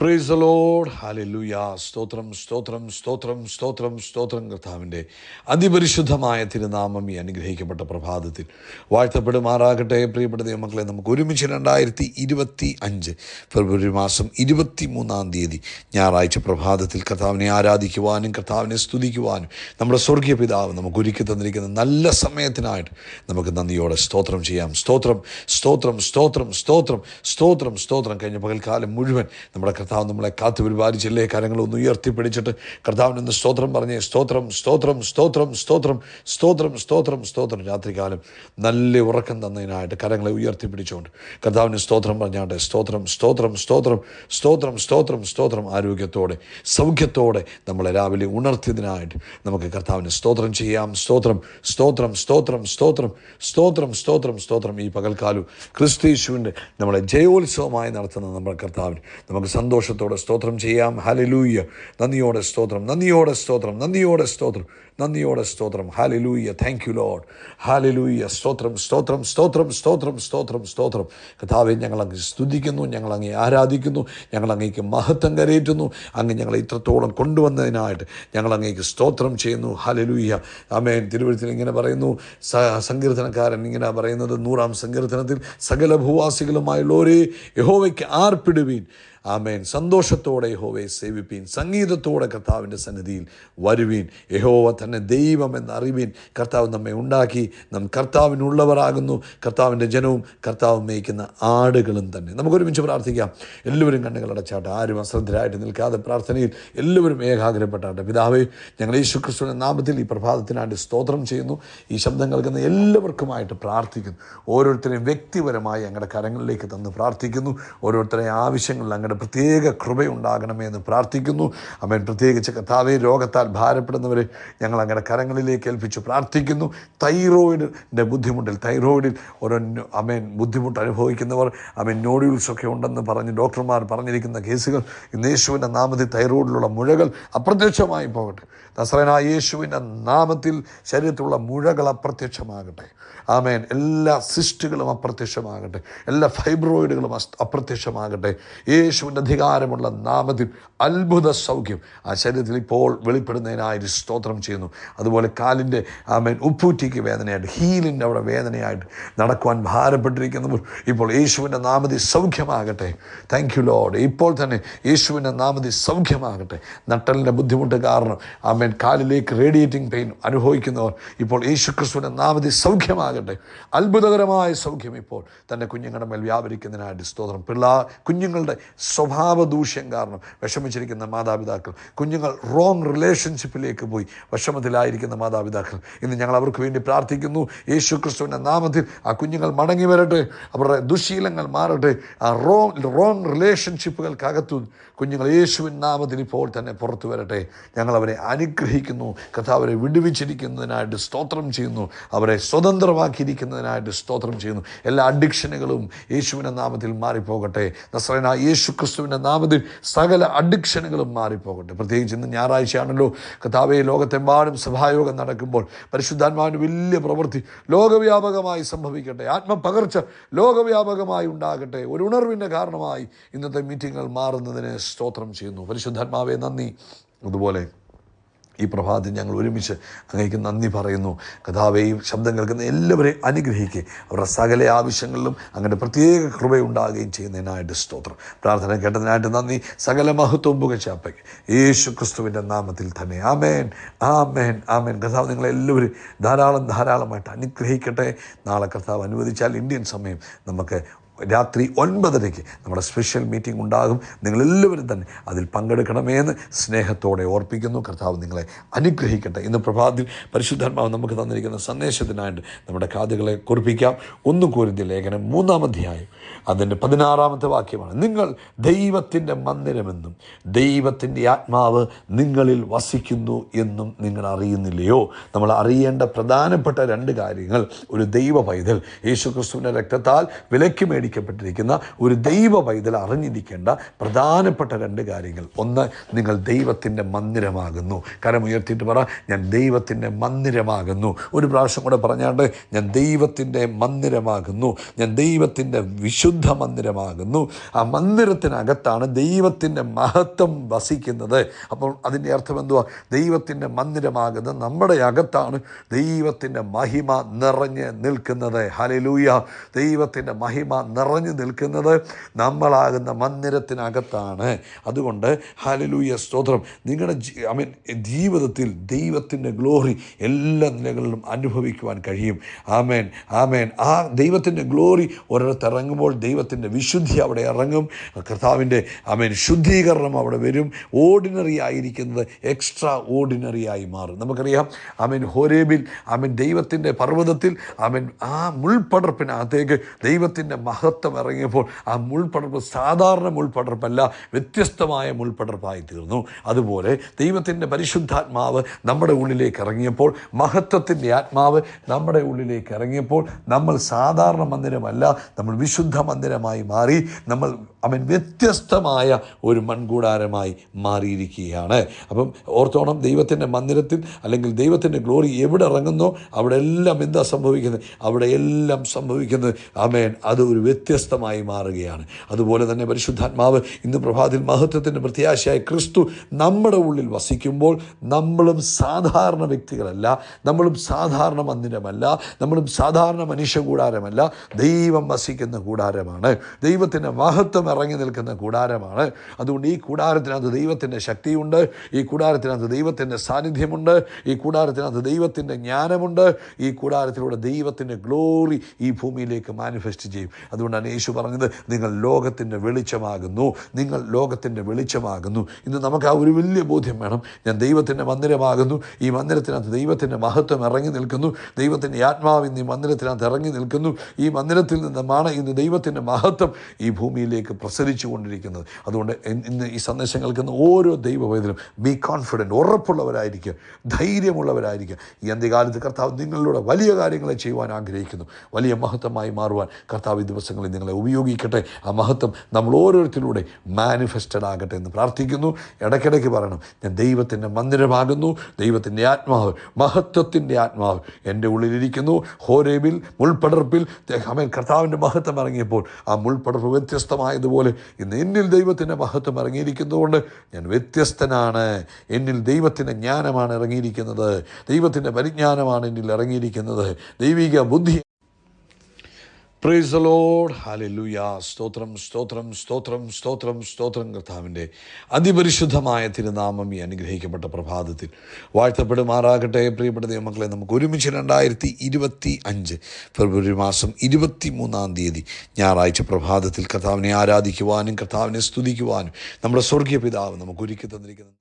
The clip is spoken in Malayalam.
പ്രൈസ് ലോഡ് ഹാലലുയ സ്തോത്രം സ്തോത്രം സ്തോത്രം സ്തോത്രം സ്തോത്രം കർത്താവിന്റെ അതിപരിശുദ്ധമായ തിരുനാമം ഈ അനുഗ്രഹിക്കപ്പെട്ട പ്രഭാതത്തിൽ വാഴ്ത്തപ്പെടുമാറാകട്ടെ. പ്രിയപ്പെട്ട ദൈവമക്കളെ നമുക്ക് ഒരുമിച്ച് രണ്ടായിരത്തി ഇരുപത്തി അഞ്ച് ഫെബ്രുവരി മാസം ഇരുപത്തി മൂന്നാം തീയതി ഞായറാഴ്ച പ്രഭാതത്തിൽ കർത്താവിനെ ആരാധിക്കുവാനും കർത്താവിനെ സ്തുതിക്കുവാനും നമ്മുടെ സ്വർഗീയ പിതാവ് നമുക്ക് ഒരുക്കി തന്നിരിക്കുന്ന നല്ല സമയത്തിനായിട്ട് നമുക്ക് നന്ദിയോടെ സ്തോത്രം ചെയ്യാം. സ്തോത്രം സ്തോത്രം സ്തോത്രം സ്തോത്രം സ്തോത്രം സ്തോത്രം. കഴിഞ്ഞ പകൽക്കാലം മുഴുവൻ നമ്മുടെ കർത്താവ് നമ്മളെ കാത്തു പരിപാലിച്ചില്ലേ കാര്യങ്ങളൊന്ന് ഉയർത്തിപ്പിടിച്ചിട്ട് കർത്താവിനൊന്ന് സ്തോത്രം പറഞ്ഞ് സ്തോത്രം സ്തോത്രം സ്തോത്രം സ്തോത്രം സ്തോത്രം സ്തോത്രം സ്തോത്രം രാത്രികാലം നല്ല ഉറക്കം തന്നതിനായിട്ട് കരങ്ങളെ ഉയർത്തിപ്പിടിച്ചുകൊണ്ട് കർത്താവിന് സ്തോത്രം പറഞ്ഞാട്ടെ സ്തോത്രം സ്തോത്രം സ്തോത്രം സ്തോത്രം സ്തോത്രം സ്തോത്രം ആരോഗ്യത്തോടെ സൗഖ്യത്തോടെ നമ്മളെ രാവിലെ ഉണർത്തിയതിനായിട്ട് നമുക്ക് കർത്താവിന് സ്തോത്രം ചെയ്യാം സ്തോത്രം സ്തോത്രം സ്തോത്രം സ്തോത്രം സ്തോത്രം സ്തോത്രം സ്തോത്രം ഈ പകൽക്കാലം ക്രിസ്തീശുവിന്റെ നമ്മളെ ജയോത്സവമായി നടത്തുന്ന നമ്മുടെ കർത്താവിന് നമുക്ക് സന്തോഷത്തോടെ സ്തോത്രം ചെയ്യാം. ഹലലൂയ്യ നന്ദിയോടെ സ്തോത്രം. നന്ദിയോടെ സ്തോത്രം. നന്ദിയോടെ സ്തോത്രം. നന്ദിയോടെ സ്തോത്രം. Hallelujah thank you lord hallelujah സ്തോത്രം സ്തോത്രം സ്തോത്രം സ്തോത്രം സ്തോത്രം സ്തോത്രം. കഥാവെ ഞങ്ങൾ അങ്ങ് സ്തുതിക്കുന്നു. ഞങ്ങൾ ആരാധിക്കുന്നു. ഞങ്ങൾ അങ്ങേക്ക് മഹത്വം കരയേറ്റുന്നു അങ്ങ് ഞങ്ങളെ ഇത്രത്തോളം കൊണ്ടുവന്നതിനായിട്ട് ഞങ്ങൾ അങ്ങേക്ക് സ്തോത്രം ചെയ്യുന്നു. ഹാലലൂയ്യ ആമേൻ. തിരുവഴുത്തിൽ ഇങ്ങനെ പറയുന്നു. സ സങ്കീർത്തനക്കാരൻ ഇങ്ങനെ പറയുന്നത് നൂറാം സങ്കീർത്തനത്തിൽ സകല ഭൂവാസികളുമായുള്ളവരെ യഹോവയ്ക്ക് ആർപ്പിടുവീൻ. ആമേൻ. സന്തോഷത്തോടെ യഹോവയെ സേവിപ്പീൻ. സംഗീതത്തോടെ കർത്താവിന്റെ സന്നിധിയിൽ വരുവീൻ. യഹോവ തന്നെ ദൈവമെന്ന് അറിവീൻ കർത്താവ് നമ്മെ ഉണ്ടാക്കി. നാം കർത്താവിനുള്ളവരാകുന്നു. കർത്താവിന്റെ ജനവും കർത്താവ് മേയ്ക്കുന്ന ആടുകളും തന്നെ. നമുക്കൊരുമിച്ച് പ്രാർത്ഥിക്കാം. എല്ലാവരും കണ്ണുകളടച്ചാട്ടെ ആരും അശ്രദ്ധരായിട്ട് നിൽക്കാതെ പ്രാർത്ഥനയിൽ എല്ലാവരും ഏകാഗ്രപ്പെട്ടാട്ടെ. പിതാവേ ഞങ്ങൾ യേശു ക്രിസ്തുവിന്റെ നാമത്തിൽ ഈ പ്രഭാതത്തിനായിട്ട് സ്തോത്രം ചെയ്യുന്നു. ഈ ശബ്ദം കേൾക്കുന്ന എല്ലാവർക്കുമായിട്ട് പ്രാർത്ഥിക്കുന്നു. ഓരോരുത്തരെയും വ്യക്തിപരമായി ഞങ്ങളുടെ കരങ്ങളിലേക്ക് തന്ന് പ്രാർത്ഥിക്കുന്നു. ഓരോരുത്തരെയും ആവശ്യങ്ങളിൽ അങ്ങയുടെ പ്രത്യേക കൃപയുണ്ടാകണമേ എന്ന് പ്രാർത്ഥിക്കുന്നു. അമ്മൻ പ്രത്യേകിച്ച് കഥാവേ രോഗത്താൽ ഭാരപ്പെടുന്നവരെ ഞങ്ങൾ അങ്ങയുടെ കരങ്ങളിലേക്ക് ഏൽപ്പിച്ച് പ്രാർത്ഥിക്കുന്നു. തൈറോയിഡിന്റെ ബുദ്ധിമുട്ടിൽ തൈറോയിഡിൽ ഓരോ അമേൻ ബുദ്ധിമുട്ട് അനുഭവിക്കുന്നവർ അമേൻ നോഡ്യൂൾസ് ഒക്കെ ഉണ്ടെന്ന് പറഞ്ഞ് ഡോക്ടർമാർ പറഞ്ഞിരിക്കുന്ന കേസുകൾ ഇന്ന് യേശുവിന്റെ നാമത്തിൽ തൈറോയിഡിലുള്ള മുഴകൾ അപ്രത്യക്ഷമായി പോകട്ടെ. നസ്രനായ യേശുവിന്റെ നാമത്തിൽ ശരീരത്തിലുള്ള മുഴകൾ അപ്രത്യക്ഷമാകട്ടെ. ആമേൻ. എല്ലാ സിസ്റ്റുകളും അപ്രത്യക്ഷമാകട്ടെ. എല്ലാ ഫൈബ്രോയിഡുകളും അപ്രത്യക്ഷമാകട്ടെ. അപ്രത്യക്ഷമാകട്ടെ യേശുവിന്റെ അധികാരമുള്ള നാമത്തിൽ അത്ഭുത സൗഖ്യം. ആ ശരീരത്തിൽ ഇപ്പോൾ വെളിപ്പെടുന്നതിനായി സ്തോത്രം ചെയ്യുന്നു. അതുപോലെ കാലിന്റെ ആമേൻ ഉപ്പൂറ്റിക്ക് വേദനയായിട്ട് ഹീലിന്റെ അവിടെ വേദനയായിട്ട് നടക്കുവാൻ ഭാരപ്പെട്ടിരിക്കുന്നവർ ഇപ്പോൾ യേശുവിന്റെ നാമത്തിൽ സൗഖ്യമാകട്ടെ. താങ്ക് യു ലോഡ് ഇപ്പോൾ തന്നെ യേശുവിന്റെ നാമത്തിൽ സൗഖ്യമാകട്ടെ. നട്ടലിന്റെ ബുദ്ധിമുട്ട് കാരണം ആമേൻ കാലിലേക്ക് റേഡിയേറ്റിംഗ് പെയിൻ അനുഭവിക്കുന്നവർ ഇപ്പോൾ യേശു ക്രിസ്തുവിന്റെ നാമത്തിൽ സൗഖ്യമാകട്ടെ. അത്ഭുതകരമായ സൗഖ്യം ഇപ്പോൾ തന്റെ കുഞ്ഞുങ്ങളുടെ മേൽ വ്യാപരിക്കുന്നതിനായിട്ട് സ്തോത്രം. പിള്ളാ കുഞ്ഞുങ്ങളുടെ സ്വഭാവ ദൂഷ്യം കാരണം വിഷമിച്ചിരിക്കുന്ന മാതാപിതാക്കൾ. കുഞ്ഞുങ്ങൾ റോങ് റിലേഷൻഷിപ്പിലേക്ക് പോയി വിഷമത്തിലായിരിക്കുന്ന മാതാപിതാക്കൾ. ഇന്ന് ഞങ്ങൾ അവർക്ക് വേണ്ടി പ്രാർത്ഥിക്കുന്നു. യേശു ക്രിസ്തുവിന്റെ നാമത്തിൽ ആ കുഞ്ഞുങ്ങൾ മടങ്ങി വരട്ടെ. അവരുടെ ദുശീലങ്ങൾ മാറട്ടെ. ആ റോങ് റോങ് റിലേഷൻഷിപ്പുകൾക്കകത്തു കുഞ്ഞുങ്ങൾ യേശുവിൻ നാമത്തിൽ ഇപ്പോൾ തന്നെ പുറത്തു വരട്ടെ. ഞങ്ങൾ അവരെ അനുഗ്രഹിക്കുന്നു. കഥാവരെ വിടുവിച്ചിരിക്കുന്നതിനായിട്ട് സ്തോത്രം ചെയ്യുന്നു. അവരെ സ്വതന്ത്രമാക്കിയിരിക്കുന്നതിനായിട്ട് സ്തോത്രം ചെയ്യുന്നു. എല്ലാ അഡിക്ഷനുകളും യേശുവിന്റെ നാമത്തിൽ മാറിപ്പോകട്ടെ. നസ്രന യേശു ക്രിസ്തുവിന്റെ നാമത്തിൽ സകല അഡിക്ഷനുകളും മാറിപ്പോകട്ടെ. പ്രത്യേകിച്ച് ഇന്ന് ഞായറാഴ്ചയാണല്ലോ. കഥാവെ ലോകത്തെമ്പാടും സഭായോഗം നടക്കുമ്പോൾ പരിശുദ്ധാത്മാവിന്റെ വലിയ പ്രവൃത്തി ലോകവ്യാപകമായി സംഭവിക്കട്ടെ. ആത്മപകർച്ച ലോകവ്യാപകമായി ഉണ്ടാകട്ടെ. ഒരു ഉണർവിന്റെ കാരണമായി ഇന്നത്തെ മീറ്റിങ്ങുകൾ മാറുന്നതിന് സ്തോത്രം ചെയ്യുന്നു. പരിശുദ്ധാത്മാവെ നന്ദി. അതുപോലെ ഈ പ്രഭാതത്തിൽ ഞങ്ങൾ ഒരുമിച്ച് അങ്ങേക്ക് നന്ദി പറയുന്നു. കഥാവെ ഈ ശബ്ദം കേൾക്കുന്ന എല്ലാവരെയും അനുഗ്രഹിക്കുക അവരുടെ സകല ആവശ്യങ്ങളിലും അങ്ങനെ പ്രത്യേക കൃപയുണ്ടാകുകയും ചെയ്യുന്നതിനായിട്ട് സ്തോത്രം. പ്രാർത്ഥന കേട്ടതിനായിട്ട് നന്ദി. സകല മഹത്വം പുകച്ചാപ്പയ്ക്ക് യേശു ക്രിസ്തുവിന്റെ നാമത്തിൽ തന്നെ. ആമേൻ. ആമേൻ. ആമേൻ. കഥാവ് നിങ്ങളെല്ലാവരും ധാരാളം ധാരാളമായിട്ട് അനുഗ്രഹിക്കട്ടെ. നാളെ കർത്താവ് അനുവദിച്ചാൽ ഇന്ത്യൻ സമയം നമുക്ക് രാത്രി ഒൻപതരയ്ക്ക് നമ്മുടെ സ്പെഷ്യൽ മീറ്റിംഗ് ഉണ്ടാകും. നിങ്ങളെല്ലാവരും തന്നെ അതിൽ പങ്കെടുക്കണമെന്ന് സ്നേഹത്തോടെ ഓർപ്പിക്കുന്നു. കർത്താവ് നിങ്ങളെ അനുഗ്രഹിക്കട്ടെ. ഇന്ന് പ്രഭാതത്തിൽ പരിശുദ്ധാത്മാവ് നമുക്ക് തന്നിരിക്കുന്ന സന്ദേശത്തിനായിട്ട് നമ്മുടെ കാതുകളെ കുറിപ്പിക്കാം. ഒന്നും കോരിന്ത്യ ലേഖനം മൂന്നാം അധ്യായം അതിന്റെ പതിനാറാമത്തെ വാക്യമാണ്. നിങ്ങൾ ദൈവത്തിന്റെ മന്ദിരമെന്നും ദൈവത്തിന്റെ ആത്മാവ് നിങ്ങളിൽ വസിക്കുന്നു എന്നും നിങ്ങൾ അറിയുന്നില്ലയോ? നമ്മൾ അറിയേണ്ട പ്രധാനപ്പെട്ട രണ്ട് കാര്യങ്ങൾ ഒരു ദൈവ പൈതൽ യേശുക്രിസ്തുവിന്റെ രക്തത്താൽ വിലയ്ക്ക് മേടിക്കപ്പെട്ടിരിക്കുന്ന ഒരു ദൈവ പൈതൽ അറിഞ്ഞിരിക്കേണ്ട പ്രധാനപ്പെട്ട രണ്ട് കാര്യങ്ങൾ. ഒന്ന് നിങ്ങൾ ദൈവത്തിന്റെ മന്ദിരമാകുന്നു. കരമുയർത്തിയിട്ട് പറ ഞാൻ ദൈവത്തിന്റെ മന്ദിരമാകുന്നു. ഒരു പ്രാവശ്യം കൂടെ പറഞ്ഞാണ്ട് ഞാൻ ദൈവത്തിന്റെ മന്ദിരമാകുന്നു. ഞാൻ ദൈവത്തിന്റെ വിശുദ്ധ വിശുദ്ധ മന്ദിരമാകുന്നു ആ മന്ദിരത്തിനകത്താണ് ദൈവത്തിന്റെ മഹത്വം വസിക്കുന്നത്. അപ്പോൾ അതിന്റെ അർത്ഥം എന്തുവാ? ദൈവത്തിന്റെ മന്ദിരമാകുന്ന നമ്മുടെ അകത്താണ് ദൈവത്തിന്റെ മഹിമ നിറഞ്ഞ് നിൽക്കുന്നത്. ഹലലൂയ ദൈവത്തിന്റെ മഹിമ നിറഞ്ഞു നിൽക്കുന്നത് നമ്മളാകുന്ന മന്ദിരത്തിനകത്താണ്. അതുകൊണ്ട് ഹലലൂയ സ്തോത്രം. നിങ്ങളുടെ ഐ മീൻ ജീവിതത്തിൽ ദൈവത്തിന്റെ ഗ്ലോറി എല്ലാ നിലകളിലും അനുഭവിക്കുവാൻ കഴിയും. ആമേൻ ആമേൻ. ആ ദൈവത്തിന്റെ ഗ്ലോറി ഒരിടത്ത് ഇറങ്ങുമ്പോൾ ദൈവത്തിന്റെ വിശുദ്ധി അവിടെ ഇറങ്ങും. കർത്താവിന്റെ ആമേൻ ശുദ്ധീകരണം അവിടെ വരും. ഓർഡിനറി ആയിരിക്കുന്നത് എക്സ്ട്രാ ഓർഡിനറി ആയി മാറും. നമുക്കറിയാം ആമേൻ ഹോരേബിൽ ആമേൻ ദൈവത്തിന്റെ പർവതത്തിൽ ആമേൻ ആ മുൾപടർപ്പിനകത്തേക്ക് ദൈവത്തിന്റെ മഹത്വം ഇറങ്ങിയപ്പോൾ ആ മുൾപടർപ്പ് സാധാരണ മുൾപടർപ്പല്ല വ്യത്യസ്തമായ മുൾപടർപ്പായി തീർന്നു. അതുപോലെ ദൈവത്തിന്റെ പരിശുദ്ധാത്മാവ് നമ്മുടെ ഉള്ളിലേക്ക് ഇറങ്ങിയപ്പോൾ മഹത്വത്തിന്റെ ആത്മാവ് നമ്മുടെ ഉള്ളിലേക്ക് ഇറങ്ങിയപ്പോൾ നമ്മൾ സാധാരണ മന്ദിരമല്ല നമ്മൾ വിശുദ്ധ മന്ദിരമായി മാറി നമ്മൾ അവൻ വ്യത്യസ്തമായ ഒരു മൺകൂടാരമായി മാറിയിരിക്കുകയാണ്. അപ്പം ഓർത്തോണം ദൈവത്തിന്റെ മന്ദിരത്തിൽ അല്ലെങ്കിൽ ദൈവത്തിന്റെ ഗ്ലോറി എവിടെ ഇറങ്ങുന്നോ അവിടെ എല്ലാം എന്താ സംഭവിക്കുന്നത്? അവിടെ എല്ലാം സംഭവിക്കുന്നത് അമേൻ അത് ഒരു വ്യത്യസ്തമായി മാറുകയാണ്. അതുപോലെ തന്നെ പരിശുദ്ധാത്മാവ് ഇന്ന് പ്രഭാതിൽ മഹത്വത്തിന്റെ പ്രത്യാശയായ ക്രിസ്തു നമ്മുടെ ഉള്ളിൽ വസിക്കുമ്പോൾ നമ്മളും സാധാരണ വ്യക്തികളല്ല നമ്മളും സാധാരണ മന്ദിരമല്ല നമ്മളും സാധാരണ മനുഷ്യ കൂടാരമല്ല ദൈവം വസിക്കുന്ന കൂടാരമാണ്. ദൈവത്തിന്റെ മഹത്വം ഇറങ്ങി നിൽക്കുന്ന കൂടാരമാണ്. അതുകൊണ്ട് ഈ കൂടാരത്തിനകത്ത് ദൈവത്തിന്റെ ശക്തിയുണ്ട്. ഈ കൂടാരത്തിനകത്ത് ദൈവത്തിന്റെ സാന്നിധ്യമുണ്ട്. ഈ കൂടാരത്തിനകത്ത് ദൈവത്തിന്റെ ജ്ഞാനമുണ്ട്. ഈ കൂടാരത്തിലൂടെ ദൈവത്തിന്റെ ഗ്ലോറി ഈ ഭൂമിയിലേക്ക് മാനിഫെസ്റ്റ് ചെയ്യും. അതുകൊണ്ടാണ് യേശു പറഞ്ഞത് നിങ്ങൾ ലോകത്തിന്റെ വെളിച്ചമാകുന്നു. നിങ്ങൾ ലോകത്തിന്റെ വെളിച്ചമാകുന്നു. ഇന്ന് നമുക്ക് ആ ഒരു വലിയ ബോധ്യം വേണം. ഞാൻ ദൈവത്തിന്റെ മന്ദിരമാകുന്നു. ഈ മന്ദിരത്തിനകത്ത് ദൈവത്തിന്റെ മഹത്വം ഇറങ്ങി നിൽക്കുന്നു. ദൈവത്തിന്റെ ആത്മാവ് ഇന്ന് ഈ മന്ദിരത്തിനകത്ത് ഇറങ്ങി നിൽക്കുന്നു. ഈ മന്ദിരത്തിൽ നിന്നുമാണ് ഇന്ന് ദൈവത്തിന്റെ മഹത്വം ഈ ഭൂമിയിലേക്ക് പ്രസരിച്ചു കൊണ്ടിരിക്കുന്നത് അതുകൊണ്ട് ഇന്ന് ഈ സന്ദേശം കേൾക്കുന്ന ഓരോ ദൈവവേദനും ബി കോൺഫിഡന്റ് ഉറപ്പുള്ളവരായിരിക്കുക ധൈര്യമുള്ളവരായിരിക്കുക. ഈ അന്ത്യകാലത്ത് കർത്താവ് നിങ്ങളിലൂടെ വലിയ കാര്യങ്ങളെ ചെയ്യുവാൻ ആഗ്രഹിക്കുന്നു. വലിയ മഹത്വമായി മാറുവാൻ കർത്താവ് ഈ ദിവസങ്ങളിൽ നിങ്ങളെ ഉപയോഗിക്കട്ടെ. ആ മഹത്വം നമ്മൾ ഓരോരുത്തരിലൂടെ മാനിഫെസ്റ്റഡ് ആകട്ടെ എന്ന് പ്രാർത്ഥിക്കുന്നു. ഇടയ്ക്കിടയ്ക്ക് പറയണം ഞാൻ ദൈവത്തിന്റെ മന്ദിരമാകുന്നു. ദൈവത്തിന്റെ ആത്മാവ് മഹത്വത്തിന്റെ ആത്മാവ് എന്റെ ഉള്ളിലിരിക്കുന്നു. ഹോരേബിൽ മുൾപ്പടർപ്പിൽ അമേൻ കർത്താവിന്റെ മഹത്വം ഇറങ്ങിയപ്പോൾ ആ മുൾപടർപ്പ് വ്യത്യസ്തമായതുപോലെ ഇന്ന് എന്നിൽ ദൈവത്തിന്റെ മഹത്വം ഇറങ്ങിയിരിക്കുന്നതുകൊണ്ട് ഞാൻ വ്യത്യസ്തനാണ്. എന്നിൽ ദൈവത്തിന്റെ ജ്ഞാനമാണ് ഇറങ്ങിയിരിക്കുന്നത്. ദൈവത്തിന്റെ പരിജ്ഞാനമാണ് എന്നിൽ ഇറങ്ങിയിരിക്കുന്നത്. ദൈവിക ബുദ്ധി പ്രൈസ് ലോഡ് ഹാലലുയ സ്തോത്രം സ്തോത്രം സ്തോത്രം സ്തോത്രം സ്തോത്രം കർത്താവിന്റെ അതിപരിശുദ്ധമായ തിരുനാമം ഈ അനുഗ്രഹിക്കപ്പെട്ട പ്രഭാതത്തിൽ വാഴ്ത്തപ്പെടുമാറാകട്ടെ. പ്രിയപ്പെട്ട ദൈവമക്കളെ നമുക്ക് ഒരുമിച്ച് രണ്ടായിരത്തി ഇരുപത്തി അഞ്ച് ഫെബ്രുവരി മാസം ഇരുപത്തി മൂന്നാം തീയതി ഞായറാഴ്ച പ്രഭാതത്തിൽ കർത്താവിനെ ആരാധിക്കുവാനും കർത്താവിനെ സ്തുതിക്കുവാനും നമ്മുടെ സ്വർഗീയ പിതാവ് നമുക്ക് ഒരുക്കി തന്നിരിക്കുന്നത്